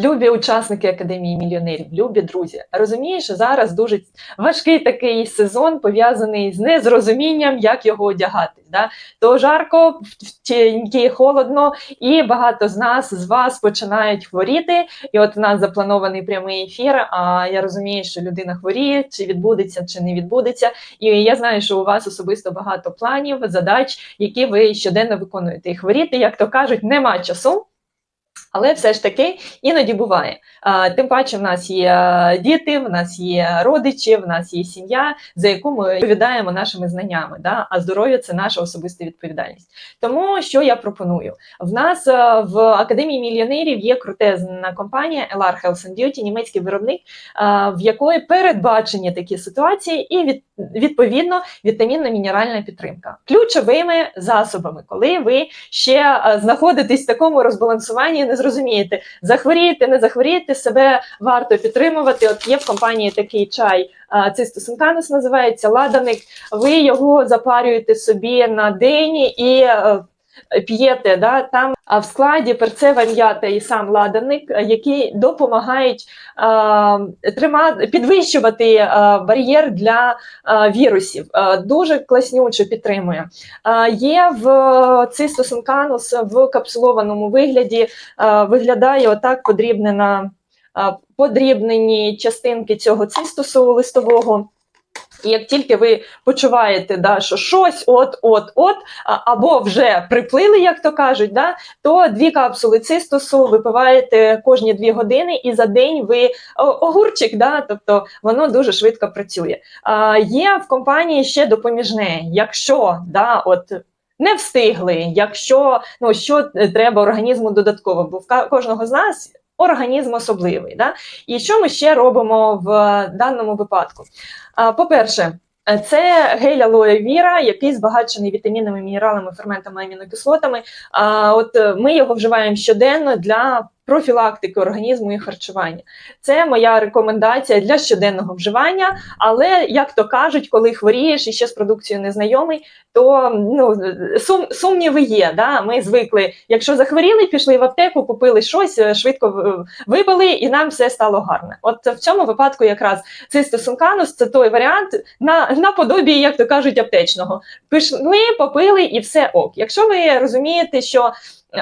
Любі учасники академії мільйонерів, любі друзі. Розумію, що зараз дуже важкий такий сезон пов'язаний з незрозумінням, як його одягати. Да? То жарко, втіньки холодно, і багато з нас з вас починають хворіти. І от у нас запланований прямий ефір. А я розумію, що людина хворіє, чи відбудеться, чи не відбудеться. І я знаю, що у вас особисто багато планів, задач, які ви щоденно виконуєте. І хворіти, як то кажуть, нема часу. Але все ж таки іноді буває. Тим паче, в нас є діти, в нас є родичі, в нас є сім'я, за яку ми відповідаємо нашими знаннями. Да? А здоров'я це наша особиста відповідальність. Тому що я пропоную? В нас в академії мільйонерів є крутезна компанія LR Health and Beauty, німецький виробник, в якої передбачені такі ситуації, і від, відповідно вітамінно-мінеральна підтримка ключовими засобами, коли ви ще знаходитесь в такому розбалансуванні, не зрозумієте, захворієте, не захворієте, себе варто підтримувати. От є в компанії такий чай. цистосинканус називається ладаник. Ви його запарюєте собі на день і е, п'єте. Да? Там в складі перцева м'ята і сам ладаник, які допомагають е, тримати, підвищувати е, бар'єр для е, вірусів. Е, дуже класнюче підтримує. Е, є в цистус інканус в капсулованому вигляді, е, виглядає отак подрібнена. Подрібнені частинки цього цистусу листового. І як тільки ви почуваєте, да, що щось от-от-от, або вже приплили, як то кажуть, да, то дві капсули цистусу випиваєте кожні дві години, і за день ви огурчик, да, тобто воно дуже швидко працює. А, Є в компанії ще допоміжне, якщо да, от. Не встигли, якщо ну що треба організму додатково, бо в кожного з нас організм особливий. Да? І що ми ще робимо в даному випадку? По-перше, це гель алоє віра, який збагачений вітамінами, мінералами, ферментами, амінокислотами. А от ми його вживаємо щоденно для профілактики організму і харчування. Це моя рекомендація для щоденного вживання. Але, як то кажуть, коли хворієш і ще з продукцією незнайомий, то ну, сум, сумніви є. Да? Ми звикли, якщо захворіли, пішли в аптеку, купили щось, е, швидко випили, і нам все стало гарне. От в цьому випадку, якраз цистосунканус це той варіант на наподобі, як то кажуть, аптечного. Пішли, попили і все ок. Якщо ви розумієте, що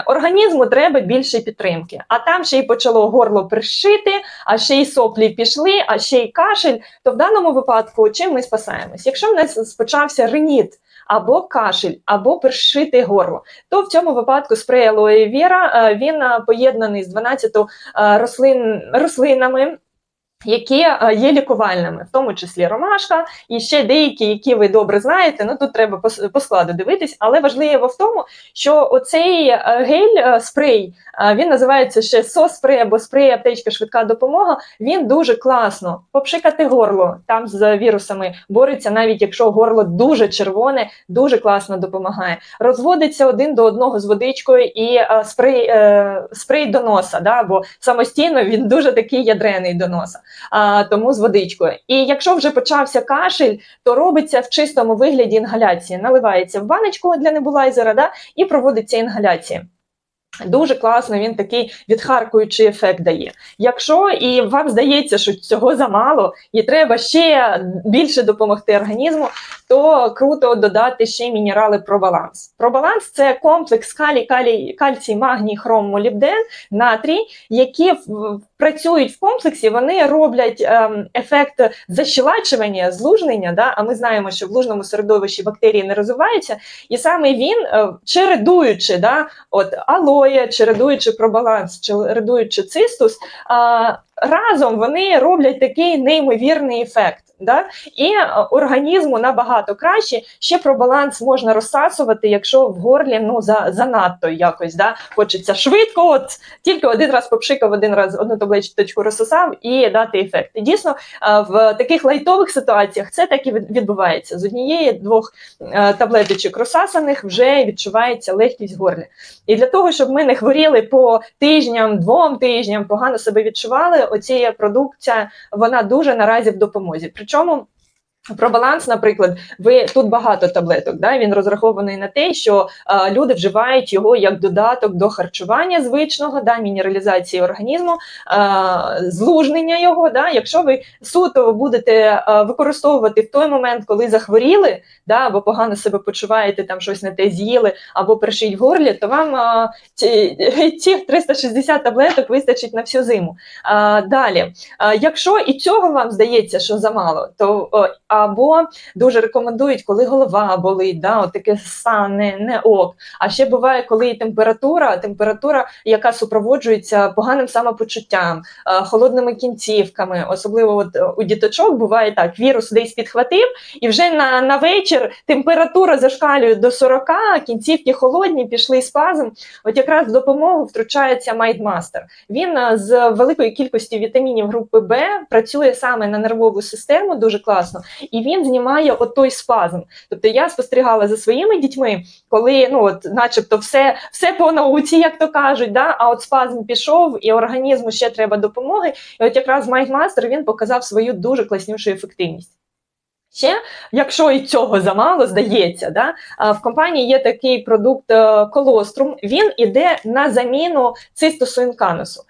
Організму треба більше підтримки, а там ще й почало горло пришити, а ще й соплі пішли, а ще й кашель. То в даному випадку чим ми спасаємось? Якщо в нас спочався реніт або кашель, або пришите горло, то в цьому випадку спрей алоє віра він поєднаний з 12 рослин рослинами. Які е, є лікувальними, в тому числі ромашка, і ще деякі, які ви добре знаєте. Ну тут треба по складу дивитись, але важливо в тому, що оцей е, гель е, спрей він називається ще сос-спрей або спрей аптечка швидка допомога. Він дуже класно попшикати горло там з вірусами бореться, навіть якщо горло дуже червоне, дуже класно допомагає. Розводиться один до одного з водичкою і спрей спрей до носа, да, бо самостійно він дуже такий ядрений до носа а, тому з водичкою. І якщо вже почався кашель, то робиться в чистому вигляді інгаляції. Наливається в баночку для небулайзера да, і проводиться інгаляція. Дуже класно, він такий відхаркуючий ефект дає. Якщо і вам здається, що цього замало, і треба ще більше допомогти організму, то круто додати ще мінерали пробаланс. Пробаланс це комплекс калій, калій, кальцій, магній, хром, молібден, натрій, які працюють в комплексі, вони роблять ем, ефект защелачування, злужнення. Да? А ми знаємо, що в лужному середовищі бактерії не розвиваються, і саме він, е, чередуючи да, от алоє, чередуючи пробаланс, чередуючи цистус, разом вони роблять такий неймовірний ефект. Да? І е, організму набагато краще. Ще про баланс можна розсасувати, якщо в горлі ну за занадто якось да? хочеться швидко. От тільки один раз попшикав, один раз одну табличку розсосав і дати ефект. І дійсно е, в таких лайтових ситуаціях це так і відбувається. З однієї двох е, таблеточок розсасаних вже відчувається легкість в горлі. І для того, щоб ми не хворіли по тижням, двом тижням, погано себе відчували. Оця продукція вона дуже наразі в допомозі. Причому Про баланс, наприклад, ви тут багато таблеток. Да? Він розрахований на те, що е, люди вживають його як додаток до харчування звичного, да, мінералізації організму, е, злужнення його. Да? Якщо ви суто будете е, використовувати в той момент, коли захворіли, да, або погано себе почуваєте, там щось не те з'їли, або першить в горлі, то вам е, ці, ці 360 таблеток вистачить на всю зиму. Е, далі, е, якщо і цього вам здається, що замало, то е, або дуже рекомендують, коли голова болить, да, от таке сане, не ок. А ще буває, коли і температура, температура, яка супроводжується поганим самопочуттям, е, холодними кінцівками. Особливо от е, у діточок буває так: вірус десь підхватив, і вже на, на вечір температура зашкалює до 40, кінцівки холодні, пішли спазм. От якраз в допомогу втручається Майдмастер. Він е, з великої кількості вітамінів групи Б працює саме на нервову систему дуже класно, і він знімає от той спазм. Тобто я спостерігала за своїми дітьми, коли ну от, начебто, все, все по науці, як то кажуть, да? а от спазм пішов, і організму ще треба допомоги. І от якраз Майдмастер він показав свою дуже класнюшу ефективність. Ще, якщо і цього замало, здається, да, в компанії є такий продукт е, колострум, він іде на заміну цистусу інканусу.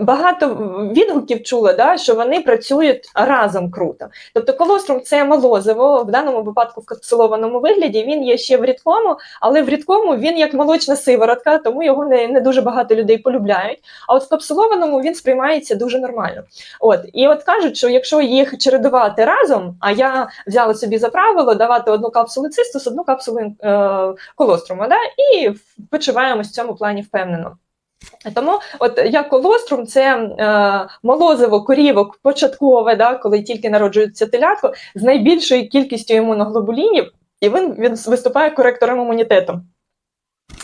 Багато відгуків чула, да, що вони працюють разом круто. Тобто колострум це молозиво, в даному випадку в капсулованому вигляді він є ще в рідкому, але в рідкому він як молочна сиворотка, тому його не, не дуже багато людей полюбляють. А от в капсулованому він сприймається дуже нормально. От і от кажуть, що якщо їх чередувати разом, а я взяла собі за правило давати одну капсулу цистус, одну капсулу е, колоструму, да, і почуваємось в цьому плані впевнено. Тому, от як колострум, це е, молозиво корівок початкове, да, коли тільки народжується телятко, з найбільшою кількістю імуноглобулінів, і він, він виступає коректором імунітету.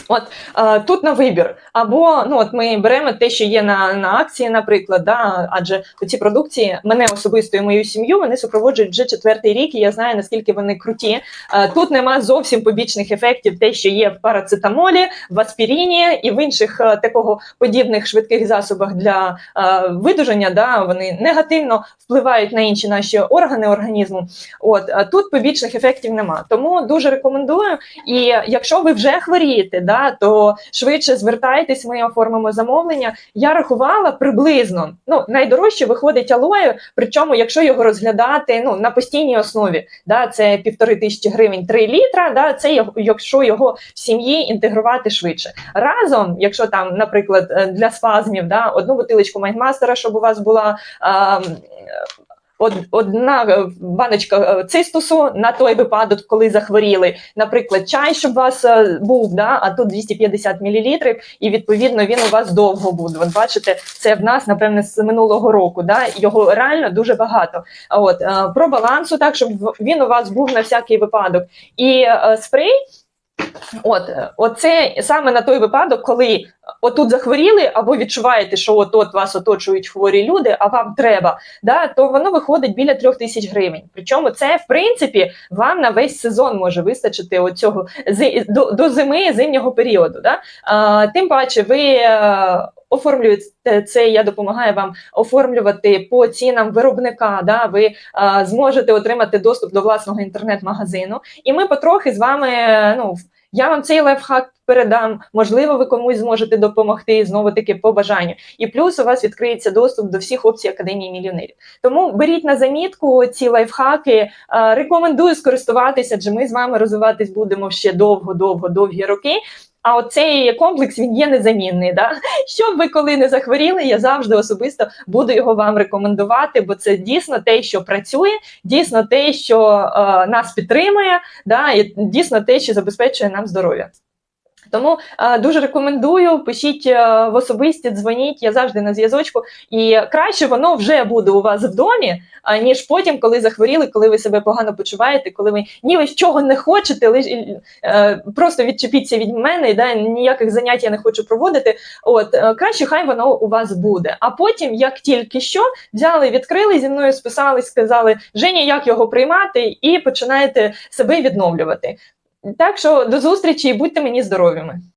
От е, тут на вибір. Або ну от ми беремо те, що є на на акції, наприклад, да, адже ці продукції мене особисто і мою сім'ю вони супроводжують вже четвертий рік, і я знаю наскільки вони круті. Е, тут нема зовсім побічних ефектів, те, що є в парацетамолі, в аспіріні і в інших е, такого подібних швидких засобах для е, видужання. Да, вони негативно впливають на інші наші органи організму. От а тут побічних ефектів нема. Тому дуже рекомендую. І якщо ви вже хворієте, да, то швидше звертайтесь, ми оформимо замовлення. Я рахувала приблизно. Ну, найдорожче виходить алоє, причому, якщо його розглядати ну, на постійній основі, да, це півтори тисячі гривень 3 літра, да, це якщо його в сім'ї інтегрувати швидше. Разом, якщо там, наприклад, е, для спазмів, да, одну бутилочку майнмастера, щоб у вас була. А, одна е, баночка е, цистусу на той випадок, коли захворіли. Наприклад, чай, щоб у вас е, був, да, а тут 250 мл, і відповідно він у вас довго буде. От бачите, це в нас, напевне, з минулого року. Да, його реально дуже багато. От про балансу, так щоб він у вас був на всякий випадок. І спрей. От, оце саме на той випадок, коли отут захворіли, або відчуваєте, що от вас оточують хворі люди, а вам треба, да, то воно виходить біля трьох тисяч гривень. Причому це, в принципі, вам на весь сезон може вистачити оцього до, до зими зимнього періоду. Да? А, тим паче, ви. е, Оформлюєте це, я допомагаю вам оформлювати по цінам виробника. Да, ви а, зможете отримати доступ до власного інтернет-магазину, і ми потрохи з вами. е, Ну я вам цей лайфхак передам. Можливо, ви комусь зможете допомогти знову таки по бажанню. І плюс у вас відкриється доступ до всіх опцій Академії мільйонерів. Тому беріть на замітку ці лайфхаки. Е, Рекомендую скористуватися, адже ми з вами розвиватись будемо ще довго, довго, довгі роки. А оцей комплекс він є незамінний. Да? Щоб ви коли не захворіли, я завжди особисто буду його вам рекомендувати, бо це дійсно те, що працює, дійсно те, що е, нас підтримує, да? і дійсно те, що забезпечує нам здоров'я. Тому е, дуже рекомендую, пишіть е, в особисті, дзвоніть, я завжди на зв'язочку. І краще воно вже буде у вас в домі, а, ніж потім, коли захворіли, коли ви себе погано почуваєте, коли ви ні ви чого не хочете, лиш е, просто відчепіться від мене, да, ніяких занять я не хочу проводити. От е, краще, хай воно у вас буде. А потім, як тільки що, взяли, відкрили зі мною, списались, сказали Женя, як його приймати, і починаєте себе відновлювати. Так що до зустрічі і будьте мені здоровими.